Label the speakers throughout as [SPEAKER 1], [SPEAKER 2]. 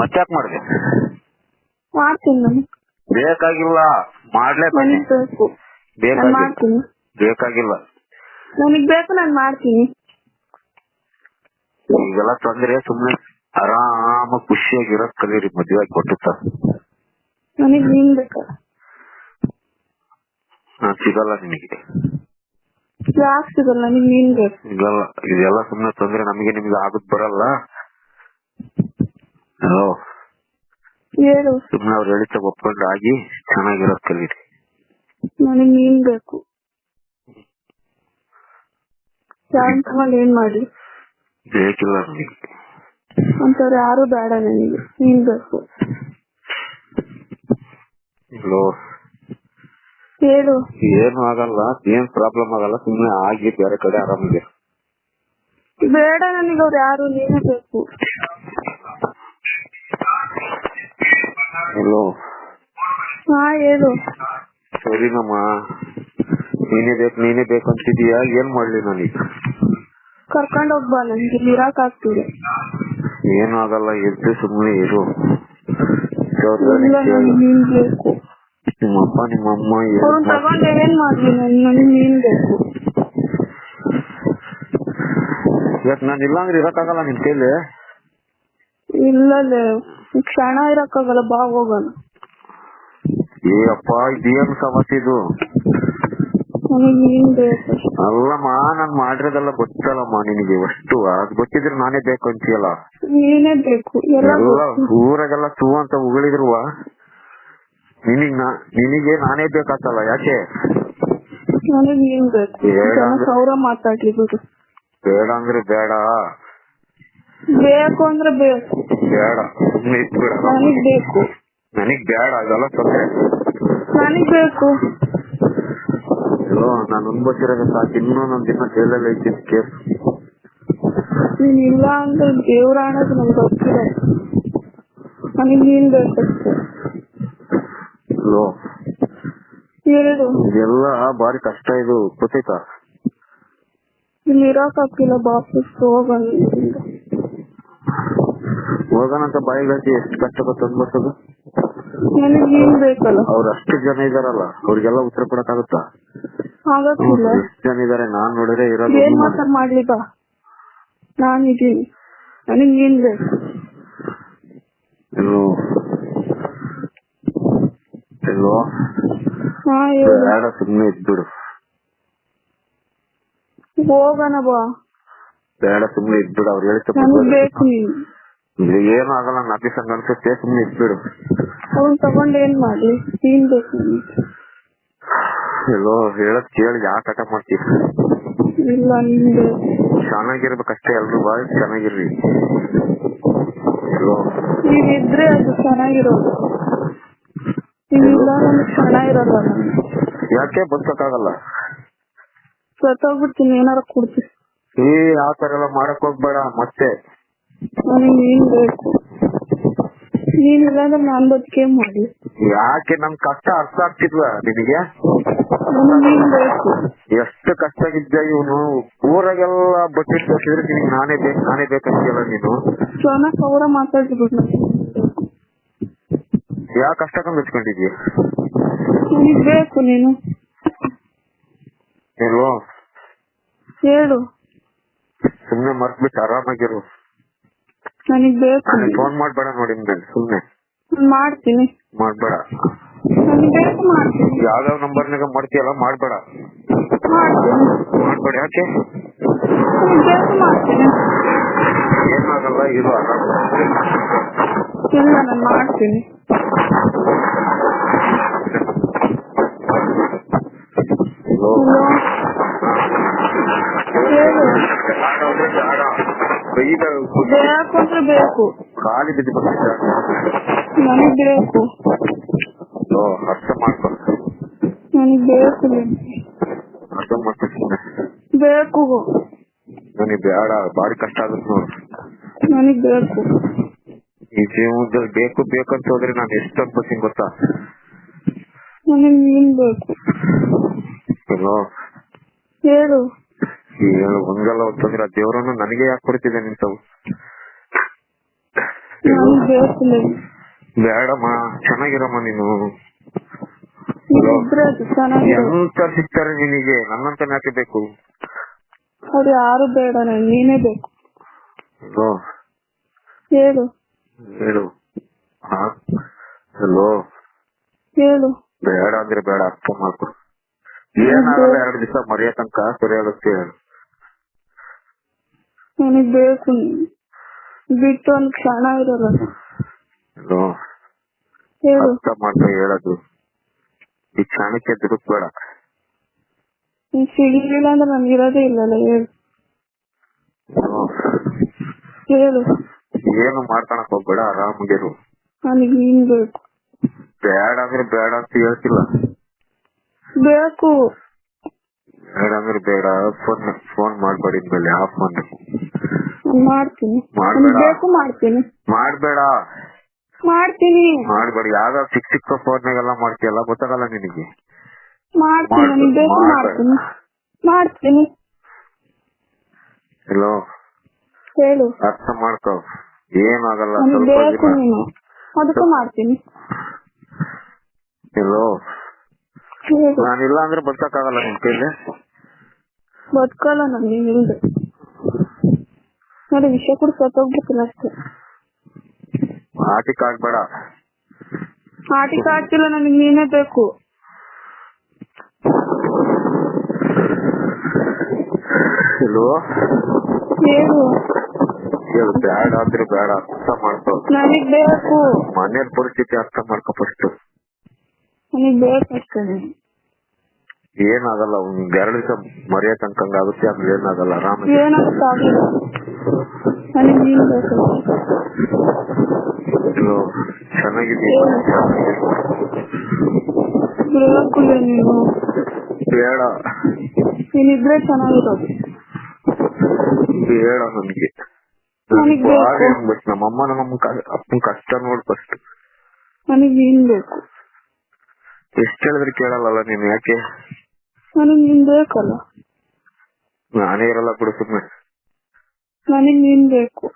[SPEAKER 1] ಮತ್ತ್ಯಾಕ್ ಮಾಡಿದೆ?
[SPEAKER 2] ಮಾಡ್ತೀನಿ ನಾನು.
[SPEAKER 1] ಬೇಕಾಗಿಲ್ಲ
[SPEAKER 2] ಮಾಡ್ಲೇ ಬೇಕು ನಾನು
[SPEAKER 1] ಬೇಕಾಗಿಲ್ಲ.
[SPEAKER 2] ಮಾಡ್ತೀನಿ.
[SPEAKER 1] ಬೇಕಾಗಿಲ್ಲ.
[SPEAKER 2] ನನಗ್ ಬೇಕು ನಾನು ಮಾಡ್ತೀನಿ.
[SPEAKER 1] ಈಗೆಲ್ಲ ತೊಂದ್ರೆ ಸುಮ್ನೆ ಆರಾಮ ಖುಷಿಯಾಗಿರೋ ಕಲೀರಿ ಮದ್ವೆ ಆಗಿ ಕೊಟ್ಟಿತ್ತ
[SPEAKER 2] ನನಗ್ ನೀನ್ ಬೇಕು.
[SPEAKER 1] ನಾನ್ ಸಿಗಲ್ಲ ನಿಮಗೆ
[SPEAKER 2] ಯಾಕೆ ಸಿಗಲ್ಲ? ನನಗ್ ನೀನ್ ಬೇಕು.
[SPEAKER 1] ಸಿಗಲ್ಲ ಇದೆಲ್ಲ ಸುಮ್ನೆ ತೊಂದ್ರೆ ನಮಗೆ ನಿಮ್ಗೆ ಆಗದ್ ಬರಲ್ಲ.
[SPEAKER 2] ಹೇಳು.
[SPEAKER 1] ಸುಮ್ನೆ ಅವ್ರು ಹೇಳಿದ ಒಪ್ಕೊಂಡು ಆಗಿ ಚೆನ್ನಾಗಿರೋದ್ ಕಲೀರಿ
[SPEAKER 2] ನನಗ್ ನೀನ್ ಬೇಕು. ಸಾಯಂಕಾಲ ಏನ್ ಮಾಡಿ?
[SPEAKER 1] ಬೇಕಿಲ್ಲ ನನಗೆ
[SPEAKER 2] ಅಂತವ್ರು ಯಾರು ಬೇಡ ನನಗೆ. ನೀನ್ ಬೇಕು.
[SPEAKER 1] ಹಲೋ.
[SPEAKER 2] ಹೇಳು.
[SPEAKER 1] ಏನು ಆಗಲ್ಲ ಏನ್ ಪ್ರಾಬ್ಲಮ್ ಆಗಲ್ಲ ಸುಮ್ನೆ ಆಗಿ ಬೇರೆ ಕಡೆ ಆರಾಮಿದೆ.
[SPEAKER 2] ಬೇಡ ನನಗೆ ಅವ್ರು ಯಾರು ನೀನು ಬೇಕು.
[SPEAKER 1] ಹಲೋ.
[SPEAKER 2] ಹಾ ಹೇಳು.
[SPEAKER 1] ಸರಿನಮ್ಮ ನೀನೇ ಬೇಕು ನೀನೇ ಬೇಕು ಅಂತಿದೀಯಾ ಏನ್ ಮಾಡ್ಲಿ ನಾನೀಗ
[SPEAKER 2] ಕರ್ಕೊಂಡ್ ಹೋಗ್ಬಾ ನನ್ಗೆ ಇಲ್ಲಿ ಇರಾಕ್ ಆಗ್ತಿದೆ.
[SPEAKER 1] ಏನು ಆಗಲ್ಲ ಎದ್ದು ಸುಮ್ಮನೆ ಇರು.
[SPEAKER 2] ಇಲ್ಲ ನನಗ್ ನೀನ್ ಬೇಕು.
[SPEAKER 1] ನಿಮ್ಮಪ್ಪ ನಿಮ್ಮಮ್ಮ ಏನ್
[SPEAKER 2] ಅವ್ರನ್ನ
[SPEAKER 1] ಮಾಡ್-
[SPEAKER 2] ತಗೊಂಡ್ ಏನ್ ಮಾಡ್ಲಿ ನಾನು? ನನಗ್ ನೀನ್ ಬೇಕು.
[SPEAKER 1] ಇವತ್ ನಾನು ಇಲ್ಲಾಂದ್ರೆ ಇರಕ್ಕಾಗಲ್ಲ ನಿನ್ ಕೈಲಿ?
[SPEAKER 2] ಇಲ್ಲಲೇ. ಕ್ಷಣ ಇರಕ್ಕಾಗಲ್ಲ ಬಾ ಹೋಗೋಣ.
[SPEAKER 1] ಏ ಅಪ್ಪ ಇದೇನ್ ಸಮಸ್ಯೆ ಇದು? ಅಲ್ಲಮ್ಮ ನಾನ್ ಮಾಡಿರೋದೆಲ್ಲ ಗೊತ್ತಲ್ಲಮ್ಮ ನಿನಗೆ ಅಷ್ಟು ಅದ್ ಗೊತ್ತಿದ್ರೆ ನಾನೇ ಬೇಕು ಅಂತೀಯಲ್ಲ?
[SPEAKER 2] ನೀನೇ ಬೇಕು.
[SPEAKER 1] ಊರಾಗೆಲ್ಲ ತೂ ಅಂತ ಉಗಳಿದ್ರುವ ನಿನಗ್ ನಿನಗೆ ನಾನೇ ಬೇಕಾತಲ್ಲ ಯಾಕೆ? ಬೇಡ ಅಂದ್ರೆ
[SPEAKER 2] ಬೇಡ. ಬೇಕು ಅಂದ್ರೆ ಬೇಕು.
[SPEAKER 1] ಬೇಡ. ಸುಮ್ನೆ
[SPEAKER 2] ನನಗ್ ಬೇಕು.
[SPEAKER 1] ನನಗ್ ಬೇಡ. ಇದೆಲ್ಲ ತೊಂದ್ರೆ.
[SPEAKER 2] ನನಗ್ ಬೇಕು.
[SPEAKER 1] ಎಲ್ಲೋ ನಾನು ಅನ್ಬೋತಿರೋದು ಸಾಕು. ಇನ್ನೂ ನನ್ ದಿನ ಜೈಲಲ್ಲಿ ಐತಿ ಕೇಸ್
[SPEAKER 2] ನೀನ್ ಇಲ್ಲ ಅಂದ್ರೆ ದೇವ್ರ ಅನ್ನೋದು ನಂಗೆ ಗೊತ್ತಿದೆ ನನಗ್ ನೀನ್ ಬೇಕಷ್ಟೇ
[SPEAKER 1] ಎಲ್ಲೋ
[SPEAKER 2] ಎರಡು
[SPEAKER 1] ಇದೆಲ್ಲ ಬಾರಿ ಕಷ್ಟ ಇದು. ಗೊತ್ತೈತಾ
[SPEAKER 2] ಇಲ್ಲಿ ಇರಾಕ್ ಬಾಪಸ್ ಇಲ್ಲಿಂದ.
[SPEAKER 1] ಹೋಗೋಣಂತ ಬಾಯಿಗೆ ಎಷ್ಟು ಕಷ್ಟ ಗೊತ್ತ ಅನ್ಬೋಸದು
[SPEAKER 2] ನನಗ್ ನೀನ್ ಬೇಕಲ್ಲ.
[SPEAKER 1] ಅವ್ರ ಅಷ್ಟು ಜನ ಇದಾರಲ್ಲ ಅವ್ರಿಗೆಲ್ಲ ಉತ್ತರ ಕೊಡಕ್ಕಾಗುತ್ತಾ?
[SPEAKER 2] ಆಗಕ್ಕಿಲ್ಲ
[SPEAKER 1] ಎಷ್ಟು ಜನ ಇದಾರೆ ನಾನ್ ನೋಡಿದ್ರೆ ಇರೋದು
[SPEAKER 2] ಏನ್ ಮಾತಾಡ್ ಮಾಡ್ಲಿ ಬಾ. ನಾನ್ ಇದೀನಿ ನನಗ್ ನೀನ್ ಬೇಕು? ಹಾ ಹೇಳು.
[SPEAKER 1] ಬೇಡ ಸುಮ್ನೆ ಇದ್ಬಿಡು.
[SPEAKER 2] ಹೋಗೋಣ ಬಾ.
[SPEAKER 1] ಬೇಡ ಸುಮ್ನೆ ಇದ್ಬಿಡು ಅವ್ರು
[SPEAKER 2] ನನಗ್ ಬೇಕು ನೀನ್.
[SPEAKER 1] ಏನು ಆಗಲ್ಲ ನಾಪೀಸ್ ಹಂಗ ಅನ್ಸುತ್ತೆ ಸುಮ್ನೆ ಇದ್ಬಿಡು.
[SPEAKER 2] ಅವ್ನ್ ತಗೊಂಡ್ ಏನ್ ಮಾಡ್ಲಿ? ನೀನ್ ಬೇಕು ನನಗೆ
[SPEAKER 1] ಎಲ್ಲೋ ಹೇಳಕ್ ಕೇಳಿ ಯಾಕೆ ಕಟ ಮಾಡ್ತೀವಿ
[SPEAKER 2] ಇಲ್ಲ ನೀನ್ ಬೇಕು
[SPEAKER 1] ಚೆನ್ನಾಗಿರ್ಬೇಕಷ್ಟೇ ಎಲ್ರು ಬಾಯ್ ಚೆನ್ನಾಗಿರ್ರಿ. ಎಲ್ಲೋ.
[SPEAKER 2] ನೀವಿದ್ರೆ ಅದು ಚೆನ್ನಾಗಿರೋದು. ನೀವಿಲ್ಲ ನಮ್ಗೆ ಚೆನ್ನಾಗಿರಲ್ಲ. ನಮ್ಗೆ
[SPEAKER 1] ಯಾಕೆ ಬದುಕಕ್ಕಾಗಲ್ಲ
[SPEAKER 2] ಸತ್ತೋಗ್ಬಿಡ್ತೀನಿ ಏನಾರ ಕೊಡ್ತೀನಿ.
[SPEAKER 1] ಏ ಆ ತರ ಎಲ್ಲ ಮಾಡಕ್ ಹೋಗ್ಬೇಡ ಮತ್ತೆ.
[SPEAKER 2] ನನಗ್ ನೀನ್ ಬೇಕು? ಅಂದ್ರೆ ನಾನ್ ಬದುಕೇ ಮಾಡಿ.
[SPEAKER 1] ಯಾಕೆ ನಮ್ ಕಷ್ಟ ಅರ್ಥ ಆಗ್ತಿದ್ವಾ ನಿನಗೆ?
[SPEAKER 2] ನನಗ್ ನೀನ್ ಬೇಕು?
[SPEAKER 1] ಎಷ್ಟು ಕಷ್ಟ ಇದ್ದ ಇವನು? ಊರಾಗೆಲ್ಲ ಬಟ್ಟೆ ತೋರಿಸಿದ್ರೆ ನಿನಗೆ ನಾನೇ ಬೇಕು ನಾನೇ ಬೇಕಂತೀಯಲ್ಲ ನೀನು?
[SPEAKER 2] ಜನ ಸಾವಿರ ಮಾತಾಡ್ಬಿಟ್ಟು
[SPEAKER 1] ಯಾವ ಕಷ್ಟ ಮೆಚ್ಕೊಂಡಿದ್ಯ
[SPEAKER 2] ನನಗ್ ಬೇಕು ನೀನು?
[SPEAKER 1] ನೀನು
[SPEAKER 2] ಹೇಳು.
[SPEAKER 1] ಸುಮ್ನೆ ಮರ್ತ್ಬಿಟ್ಟು ಆರಾಮಾಗಿರು.
[SPEAKER 2] ನನಗ್ ಬೇಕು. ನೀನು.
[SPEAKER 1] ಫೋನ್ ಮಾಡ್ಬೇಡ ನೋಡಿ ಮೇಲೆ ಸುಮ್ನೆ.
[SPEAKER 2] ಮಾಡ್ತೀನಿ.
[SPEAKER 1] ಮಾಡ್ಬೇಡ.
[SPEAKER 2] ನನಗ್ ಬೇಕು ಮಾಡ್ತೀನಿ.
[SPEAKER 1] ಯಾವ್ಯಾವ ನಂಬರ್ನಾಗ ಮಾಡ್ತೀಯಲ್ಲ ಮಾಡ್ಬೇಡ. ಮಾಡಬೇಡ ಯಾಕೆ?
[SPEAKER 2] ನನಗ್ ಬೇಕು ಮಾಡ್ತೀನಿ.
[SPEAKER 1] ಏನಾಗಲ್ಲ
[SPEAKER 2] ಇಲ್ಲ ನಾನ್ ಮಾಡ್ತೀನಿ
[SPEAKER 1] ಇದು
[SPEAKER 2] ಹಲೋ ಹೇಳು
[SPEAKER 1] ಬೇಡ ಅಂದ್ರೆ ಬೇಡ ಬೈದ
[SPEAKER 2] ಬೇಕು ಅಂದ್ರೆ ಬೇಕು
[SPEAKER 1] ಖಾಲಿ ಬಿದ್ದು ಬರ್ತಿದ್ದ
[SPEAKER 2] ನನಗ್ ಬೇಕು
[SPEAKER 1] ಓ, ಅರ್ಥ ಮಾಡ್ಕೊ
[SPEAKER 2] ನನಗ್ ಬೇಕು ನೀನು.
[SPEAKER 1] ಅರ್ಥ ಮಾಡ್ಕೊ ಸುಮ್ನೆ
[SPEAKER 2] ಬೇಕು
[SPEAKER 1] ನನಗೆ ಬೇಡ ಬಾರಿ ಕಷ್ಟ ಆಗುತ್ತೆ ನೋಡು
[SPEAKER 2] ನನಗ್ ಬೇಕು
[SPEAKER 1] ಈ ಜೀವನದಲ್ಲಿ ಬೇಕು ಬೇಕು ಅಂತ ಹೋದ್ರೆ ನಾನು ಎಷ್ಟು ಅನ್ಕೋತೀನಿ ಗೊತ್ತಾ
[SPEAKER 2] ನನಗ್ ನೀನ್ ಬೇಕು
[SPEAKER 1] ಅಲ್ವಾ?
[SPEAKER 2] ಹೇಳು
[SPEAKER 1] ಒಂದಲ್ಲ ಅಂತಂದ್ರೆ ಆ ದೇವರನ್ನು ನನಗೆ ಯಾಕೆ ಕೊಡ್ತಿದ್ದೆ ನಿಂತವು? ಬೇಡಮ್ಮ ಚೆನ್ನಾಗಿರಮ್ಮ ನೀನು. ಎಂತ ಸಿಗ್ತಾರೆ ನಿನಗೆ? ನನ್ನಂತ ಯಾಕೆ ಬೇಕು?
[SPEAKER 2] ಅವ್ರು ಯಾರು ಬೇಡ ನೀನೇ ಬೇಕು. ಹೇಳು.
[SPEAKER 1] ಹೇಳು. ಹಲೋ.
[SPEAKER 2] ಹೇಳು.
[SPEAKER 1] ಬೇಡ ಅಂದ್ರೆ ಬೇಡ ಅರ್ಥ ಮಾಡ್ಕೊ. ಏನಾಗಲ್ಲ ಎರಡು ದಿವಸ ಮರೆಯೋ ತನಕ ಸರಿ ಆಗುತ್ತೆ
[SPEAKER 2] ನನಗ್ ಬೇಕು ಬಿಟ್ಟು ಒಂದ್ ಕ್ಷಣ ಇರಲ್ಲ.
[SPEAKER 1] ಹಲೋ
[SPEAKER 2] ಹೇಳು.
[SPEAKER 1] ಅರ್ಥ ಮಾಡ್ತಾ ಹೇಳೋದು. ಈ ಕ್ಷಣಕ್ಕೆ ದುಡುಕ್ಬೇಡ.
[SPEAKER 2] ನೀನ್ ಸಿಗ್ಲಿಲ್ಲ ಅಂದ್ರೆ ನನ್ಗೆ ಇರೋದೇ ಇಲ್ಲಲ್ಲ ಹೇಳು.
[SPEAKER 1] ಹಲೋ
[SPEAKER 2] ಹೇಳು.
[SPEAKER 1] ಏನು ಮಾಡ್ಕೊಳಕ್ ಹೋಗ್ಬೇಡ ಆರಾಮಾಗಿರು.
[SPEAKER 2] ನನಗ್ ನೀನ್ ಬೇಕು.
[SPEAKER 1] ಬೇಡ ಅಂದ್ರೆ ಬೇಡ ಅಂತ ಹೇಳ್ತಿಲ್ಲ.
[SPEAKER 2] ಬೇಕು.
[SPEAKER 1] ಬೇಡ ಅಂದ್ರೆ ಬೇಡ ಫೋನ್ ಫೋನ್ ಮಾಡ್ಬೇಡಿ ಇನ್ಮೇಲೆ ಆಫ್ ಮಾಡಿ.
[SPEAKER 2] ನಾನ್ ಮಾಡ್ತೀನಿ.
[SPEAKER 1] ಮಾಡ್ಬೇಡ.
[SPEAKER 2] ನನ್ಗ್ ಬೇಕು ಮಾಡ್ತೀನಿ.
[SPEAKER 1] ಮಾಡ್ಬೇಡ.
[SPEAKER 2] ಮಾಡ್ತೀನಿ.
[SPEAKER 1] ಮಾಡ್ಬೇಡ. ಯಾವ್ದಾವ ಚಿಕ್ಕ ಚಿಕ್ಕ ಫೋನ್ನಾಗೆಲ್ಲ ಮಾಡ್ತೀಯಲ್ಲ ಗೊತ್ತಾಗಲ್ಲ ನಿನಗೆ.
[SPEAKER 2] ಮಾಡ್ತೀನಿ.
[SPEAKER 1] ಮಾಡು,
[SPEAKER 2] ನನ್ಗ್ ಬೇಕು ಮಾಡ್ತೀನಿ. ಮಾಡ್ತೀನಿ.
[SPEAKER 1] ಹಲೋ.
[SPEAKER 2] ಹೇಳು.
[SPEAKER 1] ಅರ್ಥ ಮಾಡ್ಕೋ. ಏನಾಗಲ್ಲ
[SPEAKER 2] ನನಗ್
[SPEAKER 1] ಸ್ವಲ್ಪ
[SPEAKER 2] ಬೇಕು
[SPEAKER 1] ದಿನ.
[SPEAKER 2] ನೀನು. ಅದಕ್ಕೆ ಮಾಡ್ತೀನಿ.
[SPEAKER 1] ಹಲೋ.
[SPEAKER 2] ಹೇಳು.
[SPEAKER 1] ನಾನಿಲ್ಲ ಅಂದ್ರೆ ಬದುಕಕ್ಕಾಗಲ್ಲ ನಿನ್ ಕೈಲಿ.
[SPEAKER 2] ಬದುಕಲ್ಲ ನನಗೆ ನೋಡಿ ವಿಷಯ ಕೂಡ ಸತ್ತೋಗ್ಬಿಡ್ತೀನಿ ಅಷ್ಟೇ.
[SPEAKER 1] ಆಟಿಕ್ ಆಗ್ಬೇಡ.
[SPEAKER 2] ಆಟಿಕೆ ಆಗ್ತಿಲ್ಲ ನನಗೆ ನೀನೇ ಬೇಕು.
[SPEAKER 1] ಹಲೋ
[SPEAKER 2] ಹೇಳು.
[SPEAKER 1] ಹೇಳು ಬೇಡ ಅಂದ್ರೆ ಬೇಡ ಅರ್ಥ ಮಾಡ್ಕೋ.
[SPEAKER 2] ನನಗ್ ಬೇಕು.
[SPEAKER 1] ಮನೆಯ ಪರಿಸ್ಥಿತಿ ಅರ್ಥ ಮಾಡ್ಕೋ ಫಸ್ಟ್
[SPEAKER 2] ನನಗ್ ಬೇಕಷ್ಟೇ ನೀನು.
[SPEAKER 1] ಏನಾಗಲ್ಲ ಒಂದ್ ಎರಡು ದಿವಸ ಮರೆಯೋ ತನಕ ಆಗುತ್ತೆ ಆಮೇಲೆ ಏನಾಗಲ್ಲ ಆರಾಮ
[SPEAKER 2] ನೀನು
[SPEAKER 1] ಬೇಡ.
[SPEAKER 2] ನೀನಿದ್ರೆ ಚೆನ್ನಾಗಿರೋದು.
[SPEAKER 1] ಬೇಡ
[SPEAKER 2] ಬೇಕು.
[SPEAKER 1] ಬಾರಿ ಅನ್ಬೇಕು ನಮ್ಮಮ್ಮ ನಮ್ಮ ಅಪ್ಪನ ಕಷ್ಟ ನೋಡ್ ಫಸ್ಟ್
[SPEAKER 2] ನನಗೆ ನೀನ್ ಬೇಕು.
[SPEAKER 1] ಎಷ್ಟ್ ಹೇಳಿದ್ರೆ ಕೇಳಲ್ಲ ನೀನ್ ಯಾಕೆ?
[SPEAKER 2] ನನಗ್ ನೀನ್ ಬೇಕಲ್ಲ.
[SPEAKER 1] ನಾನೇ ಇರಲ್ಲ ಬಿಡು ಸುಮ್ಮನೆ
[SPEAKER 2] ನನಗ್ ನೀನ್ ಬೇಕು.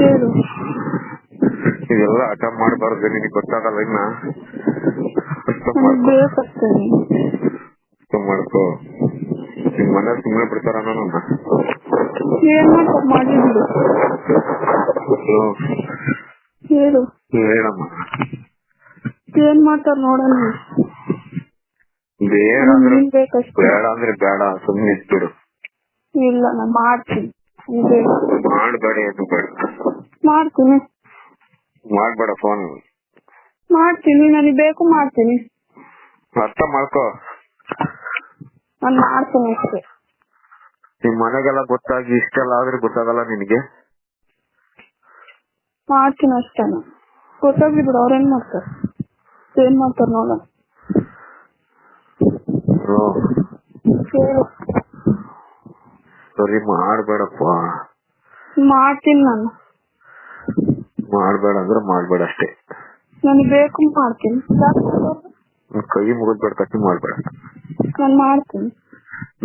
[SPEAKER 2] ಹೇಳು.
[SPEAKER 1] ಇದೆಲ್ಲ ಹಠ ಮಾಡಬಾರ್ದು ನಿನಗೆ ಗೊತ್ತಾಗಲ್ಲ ಇನ್ನ. ಅರ್ಥ
[SPEAKER 2] ನನಗ್
[SPEAKER 1] ಮಾಡ್ಕೊ.
[SPEAKER 2] ಬೇಕಷ್ಟೇ ನೀನು
[SPEAKER 1] ಅರ್ಥ ಮಾಡ್ಕೋ. ನಿಮ್ ಮನೆ ಸುಮ್ನೆ ಬಿಡ್ತಾರ ನನ್ನ
[SPEAKER 2] ಏನ್ ಮಾಡ್ತಾರೆ ಮಾಡಿ ಬಿಡು. ಹೇಳು.
[SPEAKER 1] ಹೇಳಮ್ಮ.
[SPEAKER 2] ಏನ್ ಮಾಡ್ತಾರ ನೋಡೋಣ
[SPEAKER 1] ಬೇಡ ಅಂದ್ರೆ ಬೇಡ ಅಂದ್ರೆ ಬೇಡ ಸುಮ್ನೆ ಬಿಡು
[SPEAKER 2] ಇಲ್ಲ ನಾ ಮಾಡ್ತೀನಿ.
[SPEAKER 1] ಮಾಡಬೇಡ ಏನು ಬೇಡ.
[SPEAKER 2] ಮಾಡ್ತೀನಿ.
[SPEAKER 1] ಮಾಡ್ಬೇಡ ಫೋನ್
[SPEAKER 2] ಮಾಡ್ತೀನಿ ನನಗೆ ಬೇಕು ಮಾಡ್ತೀನಿ.
[SPEAKER 1] ಅರ್ಥ ಮಾಡ್ಕೋ.
[SPEAKER 2] ನಾನು ಮಾಡ್ತೀನಿ ಅಷ್ಟೇ.
[SPEAKER 1] ನಿಮ್ ಮನೆಗೆಲ್ಲ ಗೊತ್ತಾಗಿ ಇಷ್ಟೆಲ್ಲ ಆದ್ರೆ ಗೊತ್ತಾಗಲ್ಲ ನಿನಗೆ?
[SPEAKER 2] ಮಾಡ್ತೀನಿ ಅಷ್ಟೇ. ಗೊತ್ತಾಗ್ಲಿ ಬಿಡು ಅವ್ರೇನ್ ಮಾಡ್ತಾರೆ? ಏನ್ ಮಾಡ್ತಾರೆ ನೋಡೋಣ. ಹೇಳು
[SPEAKER 1] ಸರಿ ಮಾಡ್ಬೇಡಪ್ಪ
[SPEAKER 2] ಮಾಡ್ತೀನಿ ನಾನು
[SPEAKER 1] ಮಾಡ್ಬೇಡ ಅಂದ್ರೆ ಮಾಡ್ಬೇಡ ಅಷ್ಟೇ
[SPEAKER 2] ನನಗ್ ಬೇಕು ಮಾಡ್ತೀನಿ
[SPEAKER 1] ನಿನ್ ಕೈ ಮುಗಿದ್ಬೇಡ ಕಟ್ಟಿ ಮಾಡ್ಬೇಡ
[SPEAKER 2] ನಾನ್ ಮಾಡ್ತೀನಿ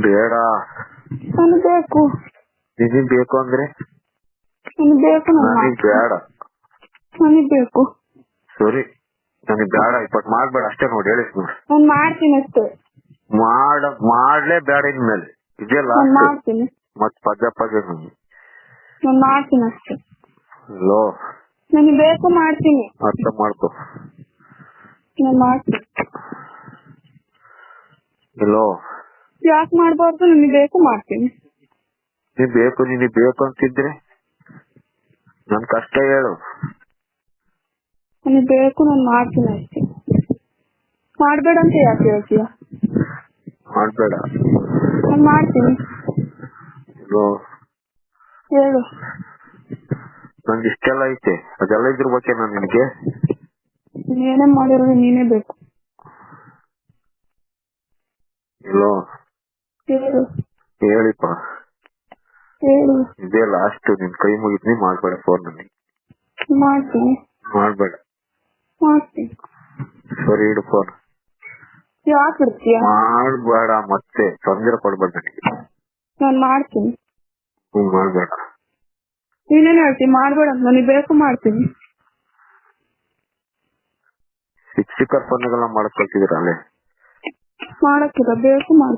[SPEAKER 1] ಬೇಡ
[SPEAKER 2] ನನಗ್ ಬೇಕು
[SPEAKER 1] ನಿನಗ್ ಬೇಕು ಅಂದ್ರೆ
[SPEAKER 2] ನನಗ್ ಬೇಕು ನಾನ್
[SPEAKER 1] ನನಗ್
[SPEAKER 2] ಮಾಡ್ತೀನಿ
[SPEAKER 1] ಬೇಡ
[SPEAKER 2] ನನಗ್ ಬೇಕು
[SPEAKER 1] ಸರಿ ನನಗ್ ಬೇಡ ಇಪ್ಪತ್ ಮಾಡ್ಬೇಡ ಅಷ್ಟೇ ನೋಡಿ ಹೇಳಿಸ್ ನೋಡಿ
[SPEAKER 2] ನಾನ್ ಮಾಡ್ತೀನಿ ಅಷ್ಟೇ
[SPEAKER 1] ಮಾಡ ಮಾಡ್ಲೇ ಬೇಡ ಇನ್ಮೇಲೆ. ಇದೇ ಲಾಸ್ಟ್
[SPEAKER 2] ಮಾಡ್ತೀನಿ.
[SPEAKER 1] ಮತ್ ಪದ ಪದ
[SPEAKER 2] ನಾನ್. ಮಾಡ್ತೀನಿ ಅಷ್ಟೇ.
[SPEAKER 1] ಲೋ.
[SPEAKER 2] ನನಗೆ ಬೇಕು ಮಾಡ್ತೀನಿ.
[SPEAKER 1] ಅರ್ಥ ಮಾಡ್ಕೊ.
[SPEAKER 2] ನಾನ್ ಮಾಡ್ತೀನಿ.
[SPEAKER 1] ಲೋ.
[SPEAKER 2] ಯಾಕೆ ಮಾಡ್ಬಾರ್ದು? ನನಗೆ ಬೇಕು ಮಾಡ್ತೀನಿ.
[SPEAKER 1] ನೀನ್ ಬೇಕು ನೀ ಬೇಕು ಅಂತಿದ್ರೆ ನನ್ ಕಷ್ಟ ಹೇಳು.
[SPEAKER 2] ನನಗೆ ಬೇಕು ನಾನು ಮಾಡ್ತೀನಿ ಅಷ್ಟೇ. ಮಾಡ್ಬೇಡ ಅಂತ ಯಾಕೆ ಹೇಳ್ತೀಯ?
[SPEAKER 1] ಮಾಡ್ಬೇಡ
[SPEAKER 2] ನಾನ್ ಮಾಡ್ತೀನಿ.
[SPEAKER 1] ಲೋ
[SPEAKER 2] ಹೇಳು.
[SPEAKER 1] ನಂಗೆ ಇಷ್ಟೆಲ್ಲ ಐತೆ. ಅದೆಲ್ಲ ಇದ್ರಬೇಕೆ ನಾನು ನಿನಗೆ?
[SPEAKER 2] ಏನೇ ಮಾಡಿರೋದು ನೀನೇ ಬೇಕು.
[SPEAKER 1] ಲೋ
[SPEAKER 2] ಹೇಳು.
[SPEAKER 1] ಹೇಳಿಪ್ಪ.
[SPEAKER 2] ಹೇಳು.
[SPEAKER 1] ಇದೇ ಲಾಸ್ಟ್ ನಿನ್ ಕೈ ಮುಗಿದ್ನಿ ಮಾಡ್ಬೇಡ ಫೋನ್ ನನಗೆ
[SPEAKER 2] ಮಾಡ್ತೀನಿ.
[SPEAKER 1] ಮಾಡ್ಬೇಡ.
[SPEAKER 2] ಮಾಡ್ತೀನಿ.
[SPEAKER 1] ಸರಿ ಇಡು ಫೋನ್
[SPEAKER 2] ಯಾಕೆ
[SPEAKER 1] ಮಾಡ್ಬೇಡ ಮತ್ತೆ ತೊಂದರೆ ಕೊಡ್ಬೇಡ ನನಗೆ.
[SPEAKER 2] ನಾನ್ ಮಾಡ್ತೀನಿ.
[SPEAKER 1] ಹ್ಮ್ ಮಾಡ್ಬೇಡ.
[SPEAKER 2] ನೀನೇನ್ ಹೇಳ್ತೀನಿ ಮಾಡ್ಬೇಡ ನನಗೆ ಬೇಕು ಮಾಡ್ತೀನಿ.
[SPEAKER 1] ಶಿಕ್ಷಕರ ಫೋನ್ಗಳನ್ನ ಮಾಡಕ್ ಕಳ್ಸಿದಿರ ಅಲ್ಲೇ?
[SPEAKER 2] ಮಾಡಕ್ಕಿಲ್ಲ ಬೇಕು ಮಾಡ್ತೀನಿ.